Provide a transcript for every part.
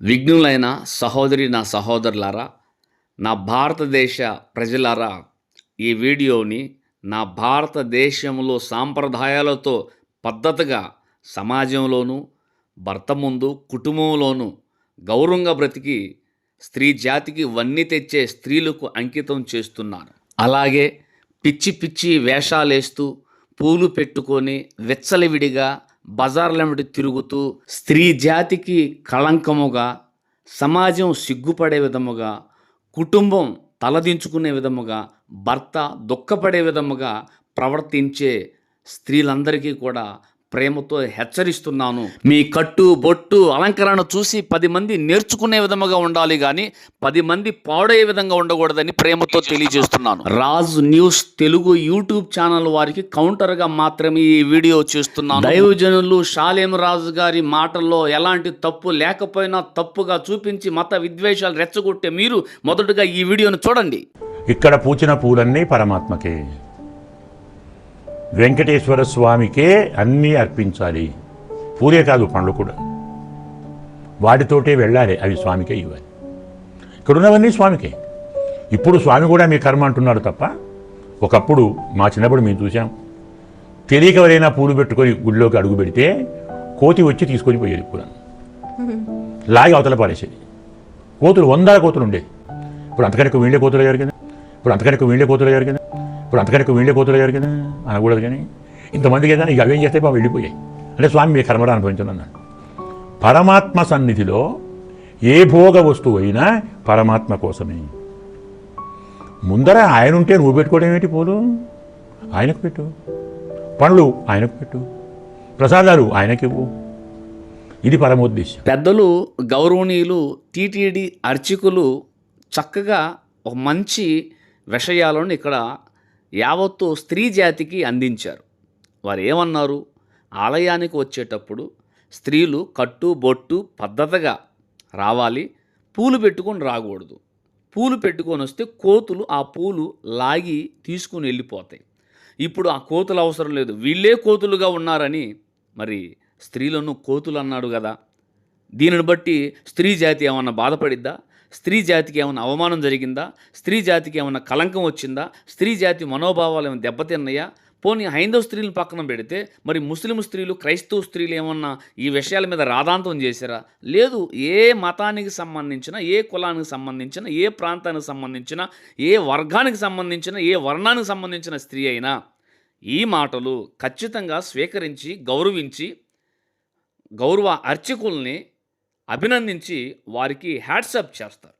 విఘ్నులైన సహోదరి నా సహోదరులారా నా భారతదేశ ప్రజలారా ఈ వీడియోని నా భారతదేశంలో సాంప్రదాయాలతో పద్ధతిగా సమాజంలోనూ భర్త ముందు కుటుంబంలోనూ గౌరవంగా బ్రతికి స్త్రీ జాతికి వన్నీ తెచ్చే స్త్రీలకు అంకితం చేస్తున్నాను అలాగే పిచ్చి పిచ్చి వేషాలేస్తూ పూలు పెట్టుకొని వెచ్చలవిడిగా బజార్లెంబడి తిరుగుతూ స్త్రీ జాతికి కళంకముగా సమాజం సిగ్గుపడే విధముగా కుటుంబం తలదించుకునే విధముగా భర్త దుఃఖపడే విధముగా ప్రవర్తించే స్త్రీలందరికీ కూడా ప్రేమతో హెచ్చరిస్తున్నాను. మీ కట్టు బొట్టు అలంకరణ చూసి పది మంది నేర్చుకునే విధముగా ఉండాలి కానీ పది మంది పాడయ్యే విధంగా ఉండకూడదని ప్రేమతో తెలియజేస్తున్నాను. Raj news Telugu YouTube channel వారికి కౌంటర్గా మాత్రమే ఈ వీడియో చేస్తున్నాను. దైవజనులు షాలేం రాజు గారి మాటల్లో ఎలాంటి తప్పు లేకపోయినా తప్పుగా చూపించి మత విద్వేషాలు రెచ్చగొట్టే మీరు మొదటగా ఈ వీడియోను చూడండి. ఇక్కడ పూచిన పూలన్నీ పరమాత్మకే. వెంకటేశ్వర స్వామికే అన్నీ అర్పించాలి. పూలే కాదు పండ్లు కూడా. వాటితోటే వెళ్ళాలి అవి స్వామికే ఇవ్వాలి. ఇక్కడ ఉన్నవన్నీ స్వామికే. ఇప్పుడు స్వామి కూడా మీ కర్మ అంటున్నాడు తప్ప ఒకప్పుడు మా చిన్నప్పుడు మేము చూసాం తెలియక ఎవరైనా పూలు పెట్టుకొని గుడిలోకి అడుగు పెడితే కోతి వచ్చి తీసుకొని పోయేది పూలను. లాగి అవతల పారేసేది. కోతులు వందల కోతులు ఉండేది. ఇప్పుడు అంతకనకు వీళ్ళే కోతులు జరిగింది ఇప్పుడు అంతకనకు వీళ్ళే కోతులు జరిగింది ఇప్పుడు అంతకంటే వెళ్ళిపోతులే గారు కదా అనకూడదు కానీ. ఇంతమంది కదా ఇక అవేం చేస్తే బాబు వెళ్ళిపోయాయి. అంటే స్వామి మీ కర్మరా అనుభవించండి అన్నాడు. పరమాత్మ సన్నిధిలో ఏ భోగ వస్తువు అయినా పరమాత్మ కోసమే. ముందర ఆయన ఉంటే నువ్వు పెట్టుకోవడం ఏంటి పోలు ఆయనకు పెట్టు. పండ్లు ఆయనకు పెట్టు. ప్రసాదాలు ఆయనకివ్వు ఇది పరమోద్దేశం పెద్దలు గౌరవనీయులు టీటీడీ అర్చకులు చక్కగా ఒక మంచి విషయాలను ఇక్కడ యావత్తు స్త్రీ జాతికి అందించారు. వారు ఏమన్నారు? ఆలయానికి వచ్చేటప్పుడు స్త్రీలు కట్టు బొట్టు పద్ధతిగా రావాలి. పూలు పెట్టుకొని రాకూడదు. పూలు పెట్టుకొని వస్తే కోతులు ఆ పూలు లాగి తీసుకుని వెళ్ళిపోతాయి. ఇప్పుడు ఆ కోతులు అవసరం లేదు. వీళ్ళే కోతులుగా ఉన్నారని మరి స్త్రీలను కోతులు అన్నాడు కదా. దీనిని బట్టి స్త్రీ జాతి ఏమన్నా బాధపడిద్దా? స్త్రీ జాతికి ఏమైనా అవమానం జరిగిందా? స్త్రీ జాతికి ఏమైనా కలంకం వచ్చిందా? స్త్రీ జాతి మనోభావాలు ఏమైనా దెబ్బతిన్నాయా? పోనీ హైందవ స్త్రీలను పక్కన పెడితే మరి ముస్లిం స్త్రీలు క్రైస్తవ స్త్రీలు ఏమన్నా ఈ విషయాల మీద రాధాంతం చేశారా? లేదు ఏ మతానికి సంబంధించిన ఏ కులానికి సంబంధించిన ఏ ప్రాంతానికి సంబంధించిన ఏ వర్గానికి సంబంధించిన ఏ వర్ణానికి సంబంధించిన స్త్రీ అయినా ఈ మాటలు ఖచ్చితంగా స్వీకరించి గౌరవించి గౌరవ అర్చకుల్ని అభినందించి వారికి హ్యాట్సప్ చేస్తారు.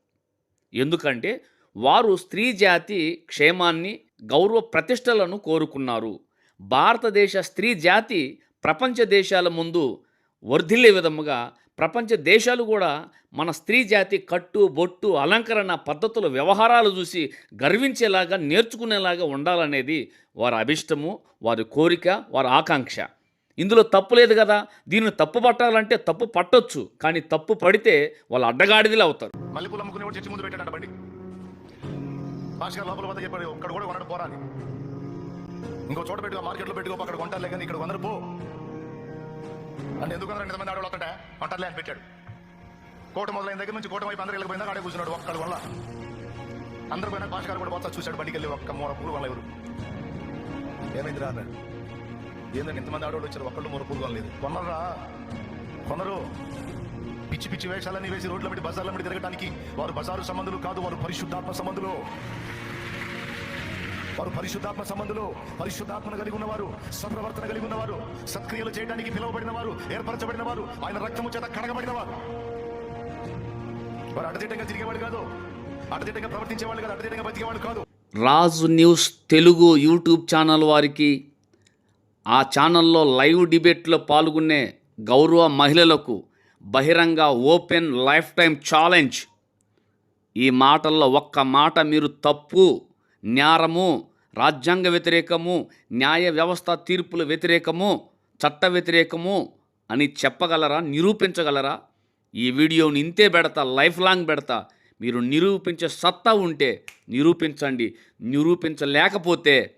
ఎందుకంటే వారు స్త్రీ జాతి క్షేమాన్ని గౌరవ ప్రతిష్టలను కోరుకున్నారు. భారతదేశ స్త్రీ జాతి ప్రపంచ దేశాల ముందు వర్ధిల్లే విధముగా ప్రపంచ దేశాలు కూడా మన స్త్రీ జాతి కట్టు బొట్టు అలంకరణ పద్ధతుల వ్యవహారాలు చూసి గర్వించేలాగా నేర్చుకునేలాగా ఉండాలనేది వారి అభిష్టము వారి కోరిక వారి ఆకాంక్ష. ఇందులో తప్పు లేదు కదా. దీన్ని తప్పు పట్టాలంటే తప్పు పట్టొచ్చు. కానీ తప్పు పడితే వాళ్ళు అడ్డగాడిదిలు అవుతారు. మల్లెపూలు అమ్ముకునేవాడు చర్చి ముందు పెట్టాడంట బండి. భాస్కర్ లోపల వద్ద చెప్పాడు ఒక్కడ కూడా కొనడు పోరా ఇంకో చోట పెట్టుకో మార్కెట్లో పెట్టుకో అక్కడ కొంటారులే కానీ ఇక్కడ వందరు పో. అంటే ఎందుకు అందరూ ఎంతమంది ఆడవాళ్ళు వస్తుంటే కొంటారులే అని పెట్టాడు. కోట మొదలైన దగ్గర నుంచి కోట వైపు అందరూ వెళ్ళిపోయిందా ఆడే కూర్చున్నాడు ఒక్కడ వల్ల అందరూ పోయినా భాస్కర్ కూడా పోతా చూశాడు బండికి వెళ్ళి ఒక్క మూల పూలు వల్ల ఎవరు. ఏమైందిరా అన్నాడు ఏంటంటే ఇంతమంది ఆడవాళ్ళు వచ్చారు ఒక్కళ్ళు మూల లేదు. కొనరా? కొనరు. పిచ్చి పిచ్చి వేషాలన్నీ వేసి రోడ్ల మీద బజార్ల మీద తిరగడానికి వారు బజారు సంబంధులు కాదు వారు పరిశుద్ధాత్మ సంబంధులు. వారు పరిశుద్ధాత్మ సంబంధులు పరిశుద్ధాత్మను కలిగి ఉన్నవారు సత్ప్రవర్తన కలిగి ఉన్నవారు సత్క్రియలు చేయడానికి పిలువబడిన వారు ఏర్పరచబడిన వారు ఆయన రక్తము చేత కడగబడిన వారు. వారు అడదిట్టంగా తిరిగేవాడు కాదు. అడదిట్టంగా ప్రవర్తించేవాళ్ళు కాదు అడదిట్టంగా బతికేవాళ్ళు కాదు. Raju news Telugu YouTube channel వారికి ఆ ఛానల్లో లైవ్ డిబేట్లో పాల్గొనే గౌరవ మహిళలకు బహిరంగ ఓపెన్ లైఫ్ టైం ఛాలెంజ్. ఈ మాటల్లో ఒక్క మాట మీరు తప్పు న్యారము రాజ్యాంగ వ్యతిరేకము న్యాయ వ్యవస్థ తీర్పుల వ్యతిరేకము చట్ట వ్యతిరేకము అని చెప్పగలరా నిరూపించగలరా? ఈ వీడియోని ఇంతే పెడతా లైఫ్ లాంగ్ పెడతా. మీరు నిరూపించే సత్తా ఉంటే నిరూపించండి. నిరూపించలేకపోతే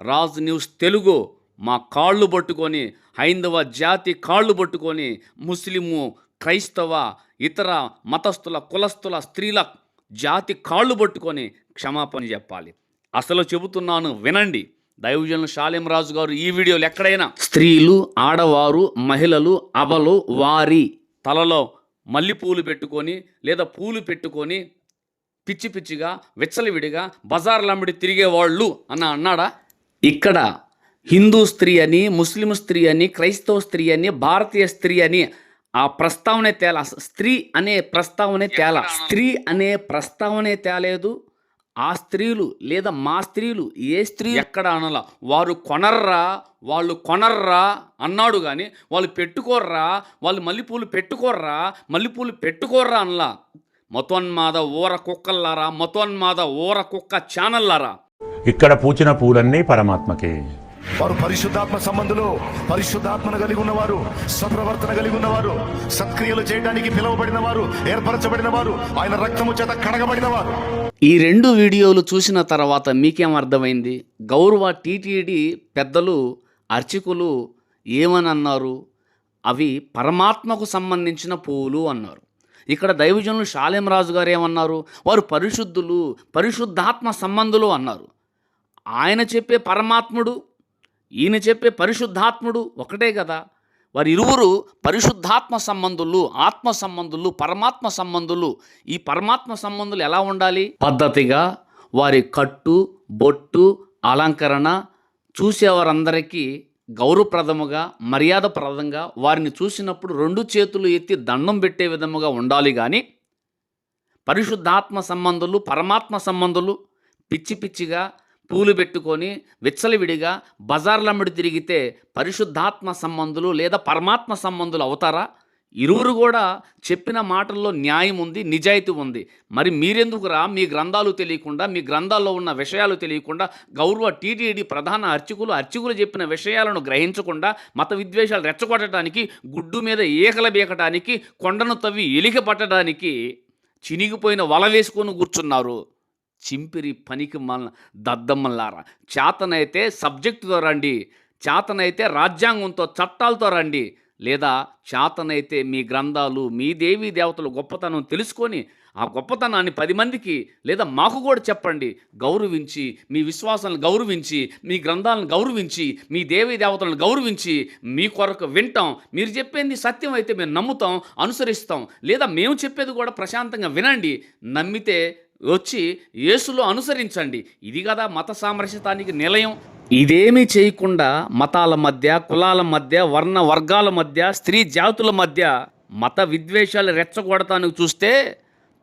రాజ్ న్యూస్ తెలుగు మా కాళ్ళు పట్టుకొని హైందవ జాతి కాళ్ళు పట్టుకొని ముస్లిము క్రైస్తవ ఇతర మతస్థుల కులస్థుల స్త్రీల జాతి కాళ్ళు పట్టుకొని క్షమాపణ చెప్పాలి. అసలు చెబుతున్నాను వినండి. దైవజనులు షాలిం రాజు గారు ఈ వీడియోలు ఎక్కడైనా స్త్రీలు ఆడవారు మహిళలు అబలు వారి తలలో మల్లెపూలు పెట్టుకొని లేదా పూలు పెట్టుకొని పిచ్చి పిచ్చిగా విచ్చలవిడిగా బజార్లమ్మడి తిరిగేవాళ్ళు అన్న అన్నాడా? ఇక్కడ హిందూ స్త్రీ అని ముస్లిం స్త్రీ అని క్రైస్తవ స్త్రీ అని భారతీయ స్త్రీ అని ఆ ప్రస్తావనే తేల. స్త్రీ అనే ప్రస్తావనే తేల. స్త్రీ అనే ప్రస్తావనే తేలేదు. ఆ స్త్రీలు లేదా మా స్త్రీలు ఏ స్త్రీ ఎక్కడ అనలా? వారు కొనర్రా వాళ్ళు కొనర్రా అన్నాడు కానీ వాళ్ళు పెట్టుకోర్రా వాళ్ళు మల్లెపూలు పెట్టుకోర్రా మల్లెపూలు పెట్టుకోర్రా అనలా. మతోన్మాద ఊర కుక్కల్లారా మతోన్మాద ఊర కుక్క ఛానల్లారా? ఇక్కడ పూచిన పూలన్నీ పరమాత్మకే. వారు పరిశుద్ధాత్మ సంబంధులు పరిశుద్ధాత్మను కలిగి ఉన్నవారు సత్ప్రవర్తన కలిగి ఉన్నవారు సత్క్రియలు చేయడానికి పిలువబడిన వారు ఏర్పరచబడిన వారు ఆయన రక్తము చేత కడగబడిన వారు. ఈ రెండు వీడియోలు చూసిన తర్వాత మీకేం అర్థమైంది? గౌరవ టీటీడీ పెద్దలు అర్చకులు ఏమని అన్నారు అవి పరమాత్మకు సంబంధించిన పూలు అన్నారు. ఇక్కడ దైవజనులు షాలేం రాజు గారు ఏమన్నారు? వారు పరిశుద్ధులు పరిశుద్ధాత్మ సంబంధులు అన్నారు. ఆయన చెప్పే పరమాత్ముడు ఈయన చెప్పే పరిశుద్ధాత్ముడు ఒకటే కదా. వారి ఇరువురు పరిశుద్ధాత్మ సంబంధులు ఆత్మ సంబంధులు పరమాత్మ సంబంధులు. ఈ పరమాత్మ సంబంధులు ఎలా ఉండాలి? పద్ధతిగా వారి కట్టు బొట్టు అలంకరణ చూసేవారందరికీ గౌరవప్రదముగా మర్యాదప్రదంగా వారిని చూసినప్పుడు రెండు చేతులు ఎత్తి దండం పెట్టే విధముగా ఉండాలి కానీ పరిశుద్ధాత్మ సంబంధులు పరమాత్మ సంబంధులు పిచ్చి పిచ్చిగా పూలు పెట్టుకొని విచ్చలవిడిగా బజార్లమ్మడి తిరిగితే పరిశుద్ధాత్మ సంబంధులు లేదా పరమాత్మ సంబంధులు అవుతారా? ఇరువురు కూడా చెప్పిన మాటల్లో న్యాయం ఉంది నిజాయితీ ఉంది. మరి మీరెందుకురా? మీ గ్రంథాలు తెలియకుండా మీ గ్రంథాల్లో ఉన్న విషయాలు తెలియకుండా గౌరవ టీటీడీ ప్రధాన అర్చకులు అర్చకులు చెప్పిన విషయాలను గ్రహించకుండా మత విద్వేషాలు రెచ్చగొట్టడానికి గుడ్డు మీద ఈకల బీకటానికి కొండను తవ్వి ఎలిక పట్టడానికి చినిగిపోయిన వల వేసుకొని కూర్చున్నారు. చింపిరి పనికి మన దద్దమ్మలారా చేతనైతే సబ్జెక్టుతో రండి చేతనైతే రాజ్యాంగంతో చట్టాలతో రండి. లేదా చేతనైతే మీ గ్రంథాలు మీ దేవీ దేవతలు గొప్పతనం తెలుసుకొని ఆ గొప్పతనాన్ని పది మందికి లేదా మాకు కూడా చెప్పండి. గౌరవించి మీ విశ్వాసాలను గౌరవించి మీ గ్రంథాలను గౌరవించి మీ దేవీ దేవతలను గౌరవించి మీ కొరకు వింటాం. మీరు చెప్పింది సత్యం అయితే మేము నమ్ముతాం అనుసరిస్తాం. లేదా మేము చెప్పేది కూడా ప్రశాంతంగా వినండి. నమ్మితే వచ్చి యేసులో అనుసరించండి. ఇది కదా మత సామరస్యతానికి నిలయం. ఇదేమీ చేయకుండా మతాల మధ్య కులాల మధ్య వర్ణ వర్గాల మధ్య స్త్రీ జాతుల మధ్య మత విద్వేషాలు రెచ్చగొడతానికి చూస్తే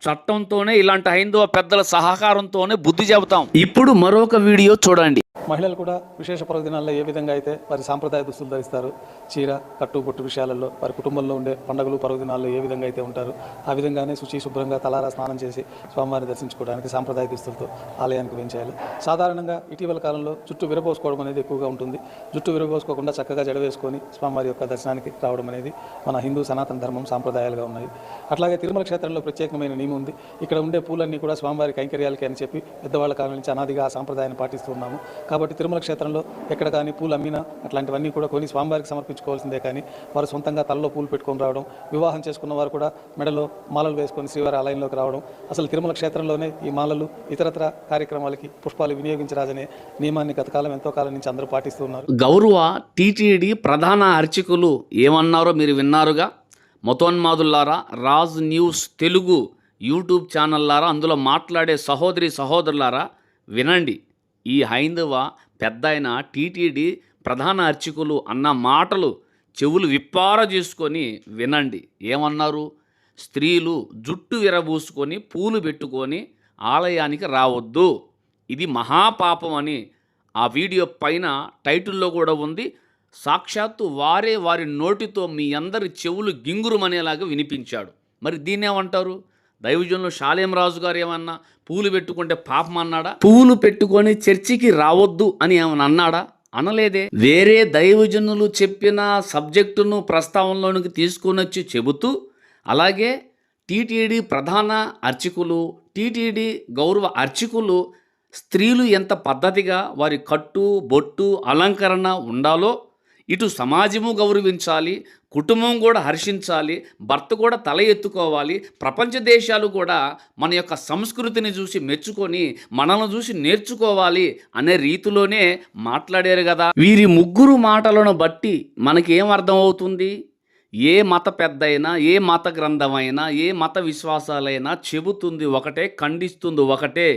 చట్టంతోనే ఇలాంటి హైందవ పెద్దల సహకారంతోనే బుద్ధి చెబుతాం. ఇప్పుడు మరొక వీడియో చూడండి. మహిళలు కూడా విశేష పర్వదినాల్లో ఏ విధంగా అయితే వారి సాంప్రదాయ దుస్తులు ధరిస్తారు చీర కట్టు బొట్టు విషయాలలో వారి కుటుంబంలో ఉండే పండుగలు పర్వదినాల్లో ఏ విధంగా అయితే ఉంటారు ఆ విధంగానే శుచి శుభ్రంగా తలారా స్నానం చేసి స్వామివారిని దర్శించుకోవడానికి సాంప్రదాయ దుస్తులతో ఆలయానికి వేయించాలి సాధారణంగా ఇటీవల కాలంలో జుట్టు విరబోసుకోవడం అనేది ఎక్కువగా ఉంటుంది. జుట్టు విరబోసుకోకుండా చక్కగా జడ వేసుకొని స్వామివారి యొక్క దర్శనానికి రావడం అనేది మన హిందూ సనాతన ధర్మం సాంప్రదాయాలుగా ఉన్నాయి. అట్లాగే తిరుమల క్షేత్రంలో ప్రత్యేకమైన నియమం ఉంది. ఇక్కడ ఉండే పూలన్నీ కూడా స్వామివారి కైంకర్యాలకి అని చెప్పి పెద్దవాళ్ళ కాలం నుంచి అనాదిగా ఆ సాంప్రదాయాన్ని పాటిస్తున్నాము కాబట్టి తిరుమల క్షేత్రంలో ఎక్కడ కానీ పూలు అమ్మినా అట్లాంటివన్నీ కూడా కొని స్వామివారికి సమర్పించుకోవాల్సిందే కానీ వారు సొంతంగా తలలో పూలు పెట్టుకొని రావడం వివాహం చేసుకున్న వారు కూడా మెడలో మాలలు వేసుకొని శ్రీవారి ఆలయంలోకి రావడం. అసలు తిరుమల క్షేత్రంలోనే ఈ మాలలు ఇతరత్ర కార్యక్రమాలకి పుష్పాలు వినియోగించరాదనే నియమాన్ని గతకాలం ఎంతో కాలం నుంచి అందరూ పాటిస్తూ ఉన్నారు. గౌరవ టీటీడీ ప్రధాన అర్చకులు ఏమన్నారో మీరు విన్నారుగా? మతోన్మాదుల్లారా రాజ్ న్యూస్ తెలుగు యూట్యూబ్ ఛానల్లారా అందులో మాట్లాడే సహోదరి సహోదరులారా వినండి. ఈ హైందవ పెద్ద అయిన టీటీడీ ప్రధాన అర్చకులు అన్న మాటలు చెవులు విప్పార చేసుకొని వినండి. ఏమన్నారు? స్త్రీలు జుట్టు విరబూసుకొని పూలు పెట్టుకొని ఆలయానికి రావద్దు. ఇది మహాపాపం అని ఆ వీడియో పైన టైటిల్లో కూడా ఉంది. సాక్షాత్తు వారే వారి నోటితో మీ అందరి చెవులు గింగురుమనేలాగా వినిపించాడు. మరి దీన్నేమంటారు? దైవజనులు షాలేం రాజు గారు ఏమన్నా పూలు పెట్టుకుంటే పాపం అన్నాడా? పూలు పెట్టుకొని చర్చికి రావద్దు అని ఏమన్నా అన్నాడా? అనలేదే. వేరే దైవజనులు చెప్పిన సబ్జెక్టును ప్రస్తావనలోనికి తీసుకొని వచ్చి చెబుతూ అలాగే టీటీడీ ప్రధాన అర్చకులు టీటీడీ గౌరవ అర్చకులు స్త్రీలు ఎంత పద్ధతిగా వారి కట్టు బొట్టు అలంకరణ ఉండాలో ఇటు సమాజము గౌరవించాలి కుటుంబం కూడా హర్షించాలి భర్త కూడా తల ఎత్తుకోవాలి ప్రపంచ దేశాలు కూడా మన యొక్క సంస్కృతిని చూసి మెచ్చుకొని మనల్ని చూసి నేర్చుకోవాలి అనే రీతిలోనే మాట్లాడారు కదా. వీరి ముగ్గురు మాటలను బట్టి మనకేం అర్థమవుతుంది? ఏ మత పెద్దయినా ఏ మత గ్రంథమైనా ఏ మత విశ్వాసాలైనా చెబుతుంది ఒకటే ఖండిస్తుంది ఒకటే.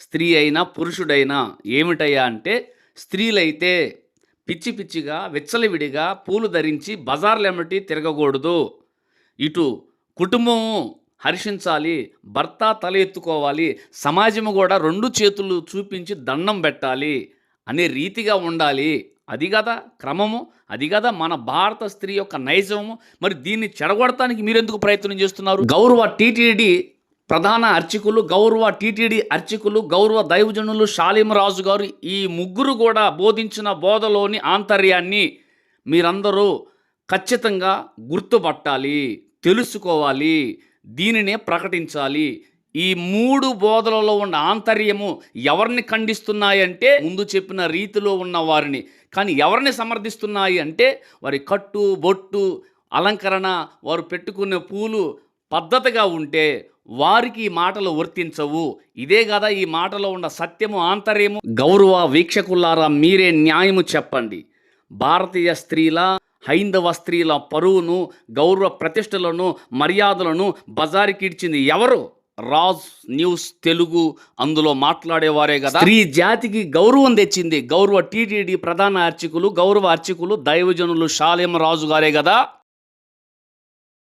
స్త్రీ అయినా పురుషుడైనా ఏమిటయ్యా అంటే స్త్రీలైతే పిచ్చి పిచ్చిగా విచ్చలవిడిగా పూలు ధరించి బజార్లెమటి తిరగకూడదు. ఇటు కుటుంబము హర్షించాలి భర్త తల ఎత్తుకోవాలి సమాజము కూడా రెండు చేతులు చూపించి దండం పెట్టాలి అనే రీతిగా ఉండాలి. అది కదా క్రమము అది కదా మన భారత స్త్రీ యొక్క నైజము. మరి దీన్ని చెడగొడటానికి మీరెందుకు ప్రయత్నం చేస్తున్నారు? గౌరవ టీటీడీ ప్రధాన అర్చకులు గౌరవ టీటీడీ అర్చకులు గౌరవ దైవజనులు షాలిమరాజు గారు ఈ ముగ్గురు కూడా బోధించిన బోధలోని ఆంతర్యాన్ని మీరందరూ ఖచ్చితంగా గుర్తుపట్టాలి తెలుసుకోవాలి దీనినే ప్రకటించాలి. ఈ మూడు బోధలలో ఉన్న ఆంతర్యము ఎవరిని ఖండిస్తున్నాయంటే ముందు చెప్పిన రీతిలో ఉన్న వారిని. కానీ ఎవరిని సమర్థిస్తున్నాయి అంటే వారి కట్టు బొట్టు అలంకరణ వారు పెట్టుకునే పూలు పద్ధతిగా ఉంటే వారికి ఈ మాటలు వర్తించవు. ఇదే కదా ఈ మాటలో ఉన్న సత్యము ఆంతర్యము. గౌరవ వీక్షకులారా మీరే న్యాయము చెప్పండి. భారతీయ స్త్రీల హైందవ స్త్రీల పరువును గౌరవ ప్రతిష్టలను మర్యాదలను బజారుకిడ్చింది ఎవరు? రాజ్ న్యూస్ తెలుగు అందులో మాట్లాడేవారే కదా. స్త్రీ జాతికి గౌరవం తెచ్చింది. గౌరవ టీటీడీ ప్రధాన అర్చకులు గౌరవ అర్చకులు దైవజనులు షాలేమ రాజు గారే కదా.